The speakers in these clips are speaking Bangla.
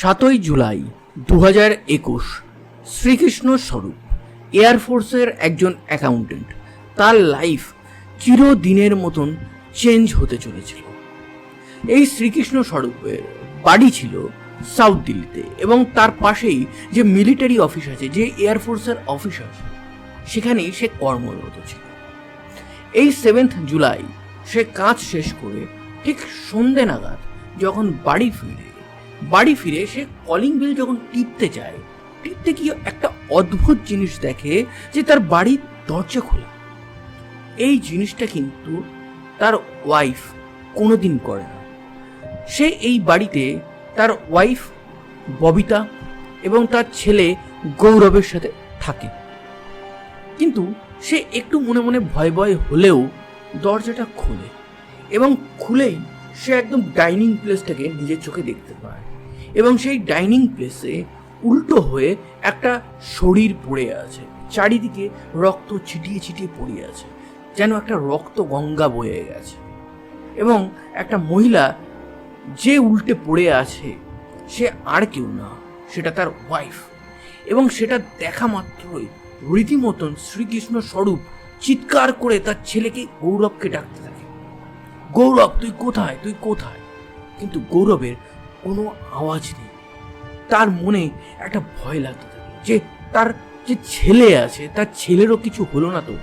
সাতই জুলাই দু হাজার একুশ, শ্রীকৃষ্ণ স্বরূপ এয়ারফোর্সের একজন অ্যাকাউন্টেন্ট তার লাইফ চিরদিনের মতন চেঞ্জ হতে চলেছিল। এই শ্রীকৃষ্ণ স্বরূপের বাড়ি ছিল সাউথ দিল্লিতে এবং তার পাশেই যে মিলিটারি অফিস আছে, যে এয়ারফোর্সের অফিস আছে, সেখানেই সে কর্মরত ছিল। এই সেভেন্থ জুলাই সে কাজ শেষ করে ঠিক সন্ধে নাগাদ যখন বাড়ি ফিরে বাড়ি ফিরে সে কলিং বেল যখন টিপতে যায়, টিপতে গিয়ে একটা অদ্ভুত জিনিস দেখে যে তার বাড়ির দরজা খোলা। এই জিনিসটা কিন্তু তার ওয়াইফ কোনোদিন করে না। সে এই বাড়িতে তার ওয়াইফ ববিতা এবং তার ছেলে গৌরবের সাথে থাকে। কিন্তু সে একটু মনে মনে ভয় ভয় হলেও দরজাটা খোলে এবং খুলেই সে একদম ডাইনিং প্লেসটাকে নিজের চোখে দেখতে পায়। এবং সেই ডাইনিং প্লেসে উল্টো হয়ে একটা শরীর পড়ে আছে। চারিদিকে রক্ত ছিটিয়ে ছিটিয়ে পড়ে আছে, যেন একটা রক্ত গঙ্গা বয়ে গেছে। এবং একটা মহিলা যে উল্টে পড়ে আছে, সে আর কেউ না, সেটা তার ওয়াইফ এবং সেটা দেখা মাত্রই রীতিমতন শ্রীকৃষ্ণ স্বরূপ চিৎকার করে তার ছেলেকে গৌরবকে ডাকতে থাকে। গৌরব, তুই কোথায়? তুই কোথায়? কিন্তু গৌরবের কোনো আওয়াজ নেই। তার মনে একটা ভয় লাগতে থাকে যে তার যে ছেলে আছে, তার ছেলেরও কিছু হলো না তো।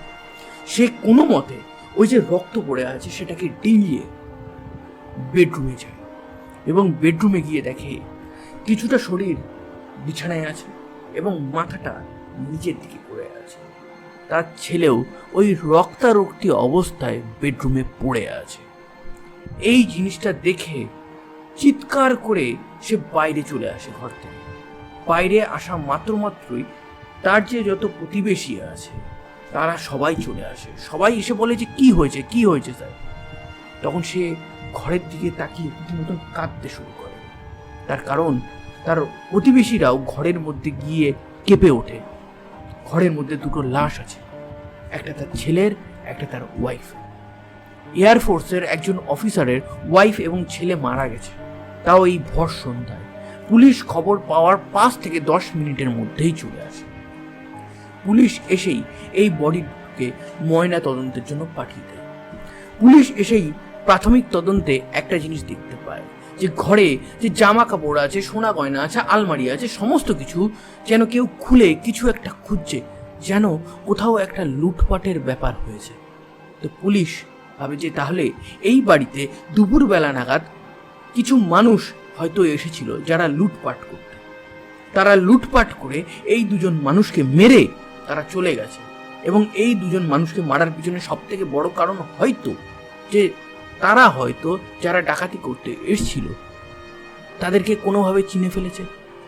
সে কোনো মতে ওই যে রক্ত পড়ে আছে, সেটাকে ডিঙিয়ে বেডরুমে যায় এবং বেডরুমে গিয়ে দেখে কিছুটা শরীর বিছানায় আছে এবং মাথাটা নিচের দিকে পড়ে আছে। তার ছেলেও ওই রক্তারক্তি অবস্থায় বেডরুমে পড়ে আছে। এই জিনিসটা দেখে চিৎকার করে সে বাইরে চলে আসে ঘর থেকে। বাইরে আসা মাত্র মাত্রই তার যে যত প্রতিবেশী আছে, তারা সবাই চলে আসে। সবাই এসে বলে যে, কি হয়েছে? কি হয়েছে, স্যার? তখন সে ঘরের দিকে তাকিয়ে রীতিমতন কাঁদতে শুরু করে। তার কারণ, তার প্রতিবেশীরাও ঘরের মধ্যে গিয়ে কেঁপে ওঠে। ঘরের মধ্যে দুটো লাশ আছে। একটা তার ছেলের, একটা তার ওয়াইফ এয়ারফোর্সের একজন অফিসারের ওয়াইফ এবং ছেলে মারা গেছে। তাও এই ভর সন্ধ্যায়। পুলিশ খবর পাওয়ার পাঁচ থেকে দশ মিনিটের মধ্যেই চলে আসে। পুলিশ এসেই এই বডিকে ময়না তদন্তের জন্য পাঠিয়ে দেয়। পুলিশ এসেই প্রাথমিক তদন্তে একটা জিনিস দেখতে পায়, যে ঘরে যে জামা কাপড় আছে, সোনা গয়না আছে, আলমারি আছে, সমস্ত কিছু যেন কেউ খুলে কিছু একটা খুঁজছে, যেন কোথাও একটা লুটপাটের ব্যাপার হয়েছে। তো পুলিশ ভাবে যে তাহলে এই বাড়িতে দুপুরবেলা নাগাদ কিছু মানুষ হয়তো এসেছিল যারা লুটপাট করতে। তারা লুটপাট করে এই দুজন মানুষকে মেরে তারা চলে গেছে। এবং এই দুজন মানুষকে মারার পিছনে সব থেকে বড় কারণ হয়তো যে তারা হয়তো যারা ডাকাতি করতে এসছিল, তাদেরকে কোনোভাবে চিনে ফেলেছে।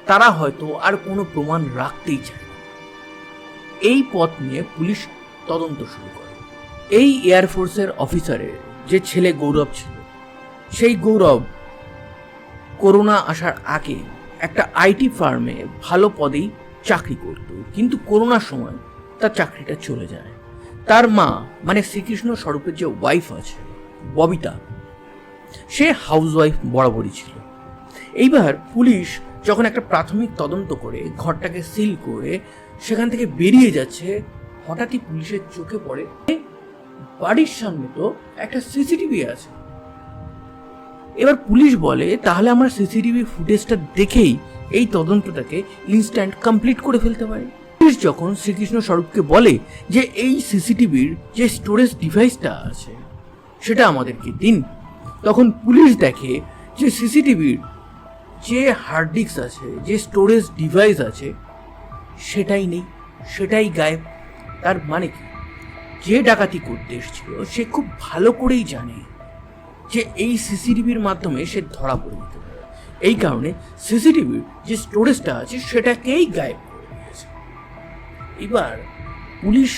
তারা হয়তো আর কোনো প্রমাণ রাখতেই চায়। এই পথ নিয়ে পুলিশ তদন্ত শুরু করে। এই এয়ারফোর্সের অফিসারের যে ছেলে গৌরব ছিল, সেই গৌরব করোনা আসার আগে একটা আইটি ফার্মে ভালো পদেই চাকরি করত। কিন্তু করোনার সময় তার চাকরিটা চলে যায়। তার মা মানে শ্রীকৃষ্ণ স্বরূপের যে ওয়াইফ আছে, ববিতা, সে হাউস ওয়াইফ বরাবরই ছিল। এইবার পুলিশ যখন একটা প্রাথমিক তদন্ত করে, ঘরটাকে সিল করে সেখান থেকে বেরিয়ে যাচ্ছে, হঠাৎই পুলিশের চোখে পড়ে, বাড়ির সামনে তো একটা সিসিটিভি আছে। এবার পুলিশ বলে, তাহলে আমরা সিসিটিভি ফুটেজটা দেখেই এই তদন্তটাকে ইনস্ট্যান্ট কমপ্লিট করে ফেলতে পারি। পুলিশ যখন শ্রীকৃষ্ণ স্বরূপকে বলে যে এই সিসিটিভির যে স্টোরেজ ডিভাইসটা আছে, সেটা আমাদেরকে দিন, তখন পুলিশ দেখে যে সিসিটিভির যে হার্ড ডিস্ক আছে, যে স্টোরেজ ডিভাইস আছে, সেটাই নেই, সেটাই গায়েব। তার মানে কি? যে ডাকাতি করতে এসেছিল, সে খুব ভালো করেই জানে যে এই সিসিটিভির মাধ্যমে সে ধরা পড়ে যেতে পারে। এই কারণে সিসিটিভির যে স্টোরেজটা আছে, সেটাকেই গায়েব এবার পুলিশ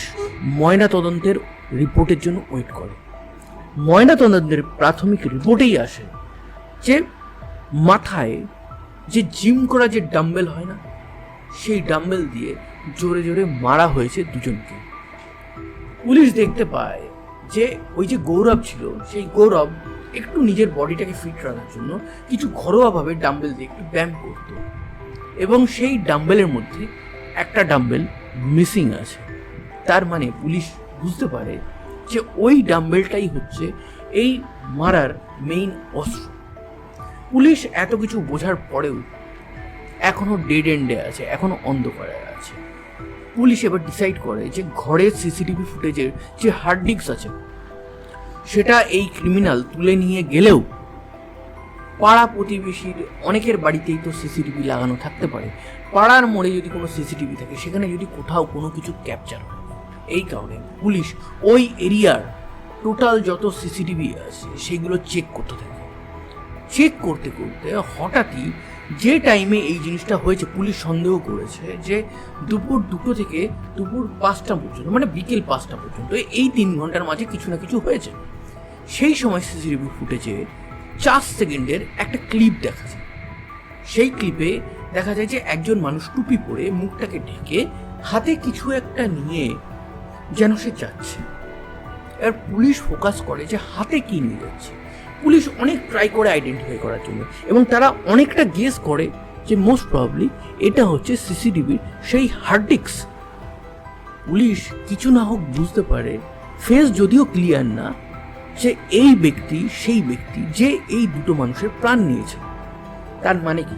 ময়না তদন্তের রিপোর্টের জন্য ওয়েট করে। ময়না তদন্তের প্রাথমিক রিপোর্টেই আসে যে মাথায় যে জিম করা যে ডাম্বেল হয় না, সেই ডাম্বেল দিয়ে জোরে জোরে মারা হয়েছে দুজনকে। পুলিশ দেখতে পায় যে ওই যে গৌরব ছিল, সেই গৌরব একটু নিজের বডিটাকে ফিট রাখার জন্য কিছু ঘরোয়াভাবে ডাম্বেল দিয়ে একটু ব্যায়াম করত। এবং সেই ডাম্বেলের মধ্যে একটা ডাম্বেল মিসিং আছে। তার মানে পুলিশ বুঝতে পারে যে ওই ডাম্বেলটাই হচ্ছে এই মারার মেইন অস্ত্র। পুলিশ এত কিছু বোঝার পরেও এখনও ডেড এন্ডে আছে এখনও অন্ধকারে আছে। পুলিশ এবার ডিসাইড করে যে ঘরের সিসিটিভি ফুটেজের যে হার্ড ডিস্ক আছে সেটা এই ক্রিমিনাল তুলে নিয়ে গেলেও পাড়া প্রতিবেশীর অনেকের বাড়িতেই তো সিসিটিভি লাগানো থাকতে পারে। পাড়ার মোড়ে যদি কোনো সিসিটিভি থাকে, সেখানে যদি কোথাও কোনো কিছু ক্যাপচার হয়, এই কারণে পুলিশ ওই এরিয়ার টোটাল যত সিসিটিভি আছে, সেগুলো চেক করতে থাকে। চেক করতে করতে হঠাৎই যে টাইমে এই জিনিসটা হয়েছে, পুলিশ সন্দেহ করেছে যে দুপুর দুটো থেকে দুপুর পাঁচটা পর্যন্ত মানে বিকেল পাঁচটা পর্যন্ত, এই তিন ঘণ্টার মাঝে কিছু না কিছু হয়েছে। সেই সময় সিসিটিভি ফুটেজে চার সেকেন্ডের একটা ক্লিপ দেখা যায়। সেই ক্লিপে দেখা যায় যে একজন মানুষ টুপি পরে মুখটাকে ঢেকে হাতে কিছু একটা নিয়ে যেন সে যাচ্ছে। এবার পুলিশ ফোকাস করে যে হাতে কি নিয়ে যাচ্ছে। পুলিশ অনেক ট্রাই করে আইডেন্টিফাই করার জন্য। এবং তারা অনেকটা গেস করে যে মোস্ট প্রবলি এটা হচ্ছে সিসিটিভির সেই হার্ড ডিস্ক পুলিশ কিছু না হোক বুঝতে পারে ফেস যদিও ক্লিয়ার না, যে এই ব্যক্তি, সেই ব্যক্তি, যে এই দুটো মানুষের প্রাণ নিয়েছে। তার মানে কি?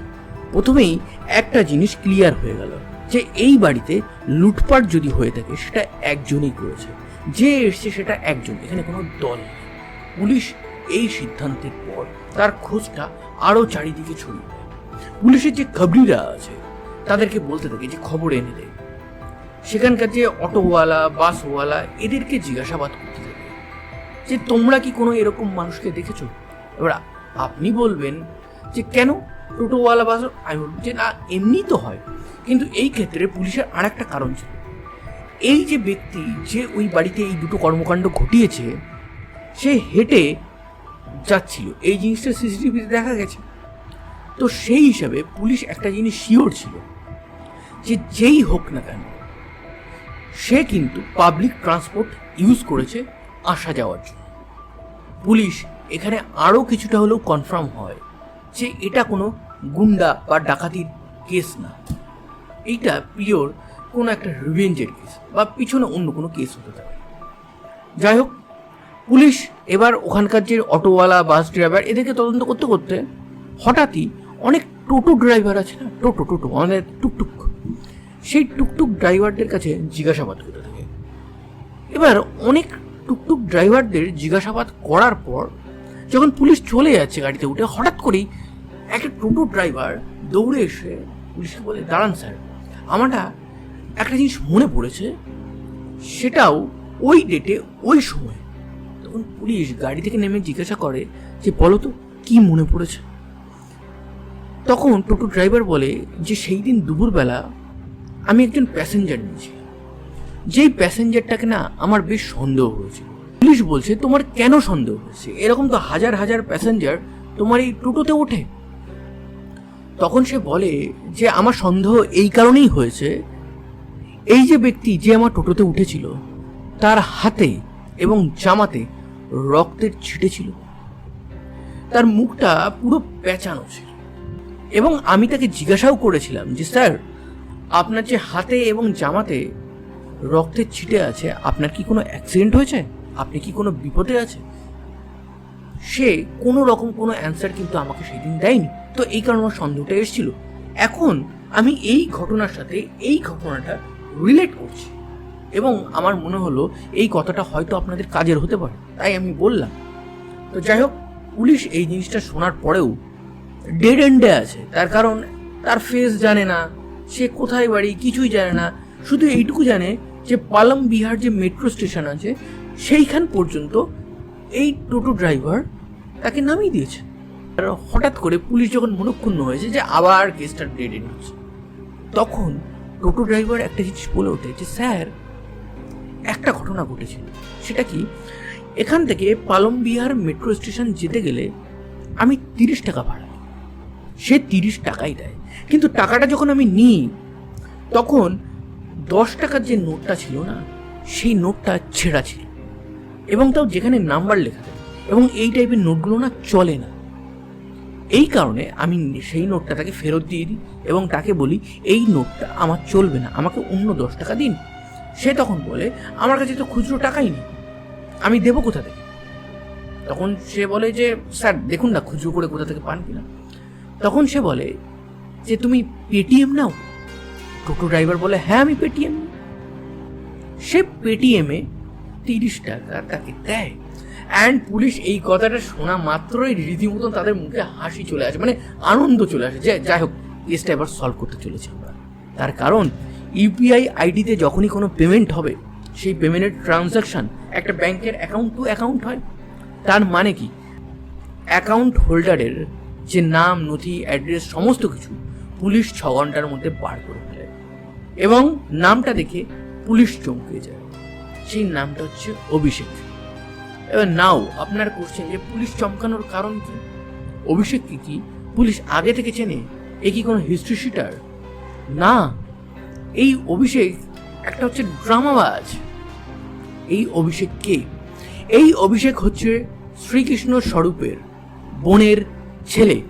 প্রথমেই একটা জিনিস ক্লিয়ার হয়ে গেল, যে এই বাড়িতে লুটপাট যদি হয়ে থাকে, সেটা একজনই করেছে। যে এসছে সেটা একজন, এখানে কোনো দল পুলিশ এই সিদ্ধান্তের পর তার খোঁজটা আরও চারিদিকে ছড়িয়ে দেয়। পুলিশের যে খবরিরা আছে, তাদেরকে বলতে থাকে যে খবর এনে দেয় সেখানকার যে অটোওয়ালা, বাসওয়ালা, এদেরকে জিজ্ঞাসাবাদ করতে থাকে যে, তোমরা কি কোনো এরকম মানুষকে দেখেছ? এবার আপনি বলবেন যে, কেন? টোটোওয়ালা বাস আমি বলব যে, না, এমনি তো হয়। কিন্তু এই ক্ষেত্রে পুলিশের আর একটা কারণ ছিল। এই যে ব্যক্তি যে ওই বাড়িতে এই দুটো কর্মকাণ্ড ঘটিয়েছে, সে হেঁটে যাচ্ছিল। এই জিনিসটা সিসিটিভিতে দেখা গেছে। তো সেই হিসাবে পুলিশ একটা জিনিস শিওর ছিল যে যেই হোক না কেন, সে কিন্তু পাবলিক ট্রান্সপোর্ট ইউজ করেছে আসা যাওয়ার জন্য। পুলিশ এখানে আরও কিছুটা হলেও কনফার্ম হয় যে এটা কোনো গুন্ডা বা ডাকাতির কেস না। এইটা পিওর কোনো একটা রিভেঞ্জের কেস বা পিছনে অন্য কোনো কেস হতে পারে। যাই হোক পুলিশ এবার ওখানকার যে অটোওয়ালা, বাস ড্রাইভার এদেরকে তদন্ত করতে করতে হঠাৎই অনেক টোটো ড্রাইভার আছে না? টোটো টোটো আমাদের টুকটুক। সেই টুকটুক ড্রাইভারদের কাছে জিজ্ঞাসাবাদ করতে থাকে। এবার অনেক টুকটুক ড্রাইভারদের জিজ্ঞাসাবাদ করার পর যখন পুলিশ চলে যাচ্ছে গাড়িতে উঠে, হঠাৎ করেই একটা টোটো ড্রাইভার দৌড়ে এসে পুলিশকে বলে, দাঁড়ান স্যার আমারটা একটা জিনিস মনে পড়েছে। সেটাও ওই ডেটে ওই সময়। তখন পুলিশ গাড়ি থেকে নেমে জিজ্ঞাসা করে যে, বলো তো, কি মনে পড়েছে? তখন টোটো ড্রাইভার বলে যে, সেই দিন দুপুরবেলা আমি একজন প্যাসেঞ্জার নিয়েছি। যেই প্যাসেঞ্জারটাকে না আমার বেশ সন্দেহ হয়েছে। পুলিশ বলছে, তোমার কেন সন্দেহ হয়েছে? এরকম তো হাজার হাজার প্যাসেঞ্জার তোমার এই টোটোতে ওঠে। তখন সে বলে যে, আমার সন্দেহ এই কারণেই হয়েছে, এই যে ব্যক্তি যে আমার টোটোতে উঠেছিল, তার হাতে এবং জামাতে রক্তের ছিটে ছিল। তার মুখটা পুরো পেঁচানো ছিল। এবং আমি তাকে জিজ্ঞাসাও করেছিলাম যে, স্যার, আপনার যে হাতে এবং জামাতে রক্তের ছিটে আছে, আপনার কি কোনো অ্যাক্সিডেন্ট হয়েছে? আপনি কি কোনো বিপদে আছে সে কোনো রকম কোনো অ্যান্সার কিন্তু আমাকে সেদিন দেয়নি। তো এই কারণে আমার সন্দেহটা এসেছিল। এখন আমি এই ঘটনার সাথে এই ঘটনাটা রিলেট করছি। এবং আমার মনে হলো এই কথাটা হয়তো আপনাদের কাজের হতে পারে, তাই আমি বললাম। তো যাই হোক, পুলিশ এই জিনিসটা শোনার পরেও ডেড এন্ডে আছে। তার কারণ তার ফেস জানে না, সে কোথায় বাড়ি, কিছুই জানে না। শুধু এইটুকু জানে যে পালম বিহার যে মেট্রো স্টেশন আছে, সেইখান পর্যন্ত এই টোটো ড্রাইভার তাকে নামিয়ে দিয়েছে। আর হঠাৎ করে পুলিশ যখন মনক্ষুণ্ণ হয়েছে যে আবার কেসটা ডেড এন্ড হচ্ছে, তখন টোটো ড্রাইভার একটা জিনিস বলে ওঠে যে, স্যার একটা ঘটনা ঘটেছিল সেটা কি? এখান থেকে পালম বিহার মেট্রো স্টেশন যেতে গেলে আমি তিরিশ টাকা ভাড়া সে তিরিশ টাকাই দেয়। কিন্তু টাকাটা যখন আমি নিই, তখন দশ টাকার যে নোটটা ছিল না, সেই নোটটা ছেঁড়া ছিল। এবং তাও যেখানে নাম্বার লেখা থাকে, এবং এই টাইপের নোটগুলো না চলে না। এই কারণে আমি সেই নোটটা তাকে ফেরত দিয়ে দিই, এবং তাকে বলি, এই নোটটা আমার চলবে না, আমাকে অন্য দশ টাকা দিন। সে তখন বলে, আমার কাছে তো খুচরো টাকাই নেই। আমি দেবো কোথা থেকে? তখন সে বলে যে, স্যার, দেখুন না খুচরো করে কোথা থেকে পান কিনা। তখন সে বলে যে, তুমি পেটিএম নাও? টোটো ড্রাইভার বলে হ্যাঁ আমি পেটিএম সে পেটিএমে তিরিশ টাকা তাকে দেয়। অ্যান্ড পুলিশ এই কথাটা শোনা মাত্রই রীতিমতন তাদের মুখে হাসি চলে আসে মানে আনন্দ চলে আসে। যে, যাই হোক, কেসটা এবার সলভ করতে চলেছে আমরা। তার কারণ ইউপিআই আইডিতে যখনই কোনো পেমেন্ট হবে, সেই পেমেন্টের ট্রানজাকশান একটা ব্যাংকের অ্যাকাউন্ট টু অ্যাকাউন্ট হয়। তার মানে কি? অ্যাকাউন্ট হোল্ডারের যে নাম, নথি অ্যাড্রেস সমস্ত কিছু পুলিশ ছ ঘণ্টার মধ্যে বার করে ফেলে। এবং নামটা দেখে পুলিশ চমকে যায়। সেই নামটা হচ্ছে অভিষেক। এবার নাও, আপনার কোশ্চেন যে পুলিশ চমকানোর কারণ কি? অভিষেক কি কি পুলিশ আগে থেকে চেনে? এ কি কোনো হিস্ট্রি শিটার না এই অভিষেক একটা হচ্ছে ড্রামাবাজ। এই অভিষেক কে? এই অভিষেক হচ্ছে শ্রীকৃষ্ণ স্বরূপের বোনের ছেলে।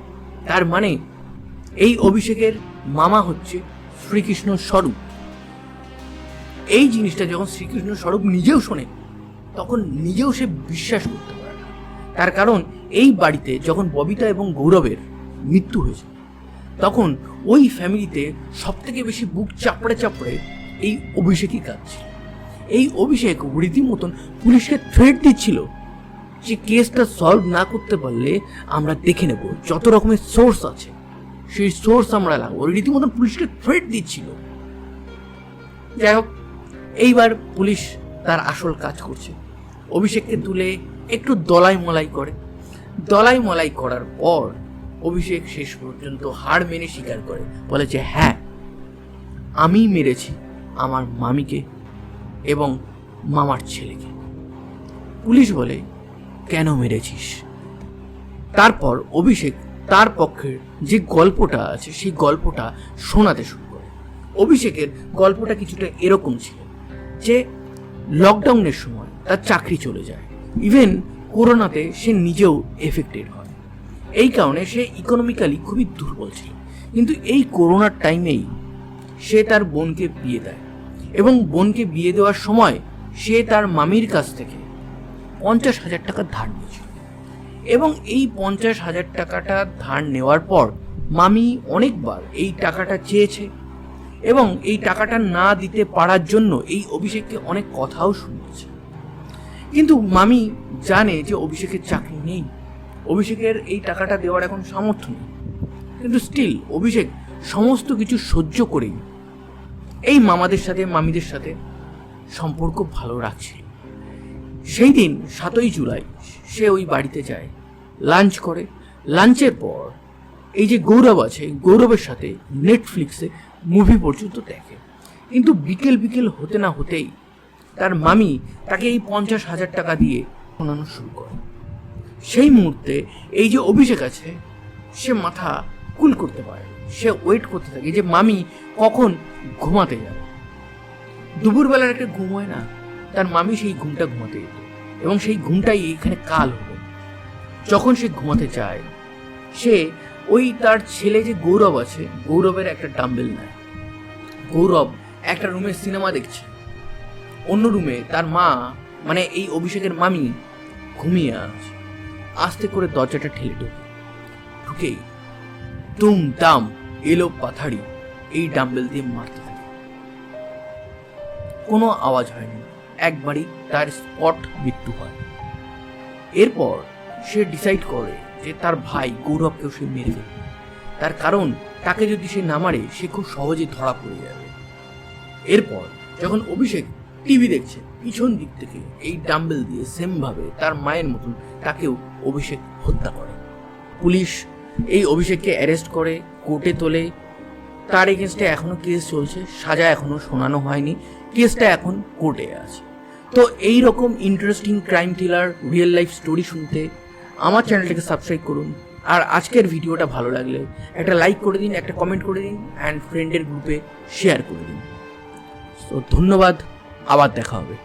তার মানে এই অভিষেকের মামা হচ্ছে শ্রীকৃষ্ণ স্বরূপ। এই জিনিসটা যখন শ্রীকৃষ্ণ স্বরূপ নিজেও শোনে, তখন নিজেও সে বিশ্বাস করতে পারে না। তার কারণ এই বাড়িতে যখন ববিতা এবং গৌরবের মৃত্যু হয়েছে তখন ওই ফ্যামিলিতে সব থেকে বেশি বুক চাপড়ে চাপড়ে এই অভিষেকই কাঁদছিল। এই অভিষেক রীতিমতন পুলিশকে থ্রেট দিচ্ছিল যে কেসটা সলভ না করতে পারলে আমরা দেখে নেব যত রকমের সোর্স আছে। সেই সোর্স আমরা লাগবো। রীতিমতন পুলিশকে থ্রেট দিচ্ছিল। যাই হোক, এইবার পুলিশ তার আসল কাজ করছে। অভিষেককে তুলে একটু দলাই মলাই করে। দলাই মলাই করার পর অভিষেক শেষ পর্যন্ত হার মেনে স্বীকার করে। বলে যে হ্যাঁ আমি মেরেছি আমার মামিকে এবং মামার ছেলেকে। পুলিশ বলে, কেন মেরেছিস? তারপর অভিষেক তার পক্ষের যে গল্পটা আছে, সেই গল্পটা শোনাতে শুরু করে। অভিষেকের গল্পটা কিছুটা এরকম ছিল যে লকডাউনের সময় তার চাকরি চলে যায়। ইভেন করোনাতে সে নিজেও এফেক্টেড এই কারণে সে ইকোনমিক্যালি খুবই দুর্বল ছিল। কিন্তু এই করোনার টাইমেই সে তার বোনকে বিয়ে দেয় এবং বোনকে বিয়ে দেওয়ার সময় সে তার মামির কাছ থেকে পঞ্চাশ হাজার টাকা ধার নিয়েছিল। এবং এই পঞ্চাশ হাজার টাকাটা ধার নেওয়ার পর মামি অনেকবার এই টাকাটা চেয়েছে এবং এই টাকাটা না দিতে পারার জন্য এই অভিষেককে অনেক কথাও শুনিয়েছে। কিন্তু মামি জানে যে অভিষেকের চাকরি নেই। অভিষেকের এই টাকাটা দেওয়ার এখন সামর্থ্য নেই। কিন্তু স্টিল অভিষেক সমস্ত কিছু সহ্য করেই এই মামাদের সাথে, মামিদের সাথে সম্পর্ক ভালো রাখছিল। সেই দিন সাতই জুলাই সে ওই বাড়িতে যায় লাঞ্চ করে। লাঞ্চের পর এই যে গৌরব আছে, গৌরবের সাথে নেটফ্লিক্সে মুভি পর্যন্ত দেখে। কিন্তু বিকেল বিকেল হতে না হতেই তার মামি তাকে এই পঞ্চাশ হাজার টাকা দিয়ে শোনানো শুরু করে। সেই মুহূর্তে এই যে অভিষেক আছে, সে মাথা কুল করতে পারে। সে ওয়েট করতে থাকে যে, মামি, কখন ঘুমাতে যাবে? দুপুরবেলার একটা ঘুম হয় না, তার মামি সেই ঘুমটা ঘুমাতে যেত এবং সেই ঘুমটাই এখানে কাল হলো। যখন সে ঘুমাতে চায় সে ওই তার ছেলে যে গৌরব আছে, গৌরবের একটা ডাম্বেল নেয়। গৌরব একটা রুমে সিনেমা দেখছে। অন্য রুমে তার মা মানে এই অভিষেকের মামি, ঘুমিয়ে আছে। আস্তে করে দরজাটা ঠেলে ঢুকে ঢুকেই তুম তাম এলো পাথাড়ি এই ডাম্বেল দিয়ে মারতে থাকে। কোনো আওয়াজ হয়নি, একবারই তার স্পট মৃত্যু হয়। এরপর সে ডিসাইড করে যে তার ভাই গৌরবকেও সে মেরে ফেলবে। তার কারণ তাকে যদি সে না মারে, সে খুব সহজে ধরা পড়ে যাবে। এরপর যখন অভিষেক টিভি দেখছে পিছন দিক থেকে এই ডাম্বেল দিয়ে সেম ভাবে তার মায়ের মতন তাকেও অভিষেক হত্যা করে। পুলিশ এই অভিষেককে অ্যারেস্ট করে, কোর্টে তোলে। তার এগেনস্টে এখনও কেস চলছে, সাজা এখনও শোনানো হয়নি, কেসটা এখন কোর্টে আছে। তো এই রকম interesting crime thriller real life story শুনতে আমার চ্যানেলটাকে সাবস্ক্রাইব করুন। আর আজকের ভিডিওটা ভালো লাগলে একটা লাইক করে দিন, একটা কমেন্ট করে দিন অ্যান্ড ফ্রেন্ডের গ্রুপে শেয়ার করে দিন। তো ধন্যবাদ, আবার দেখা হবে।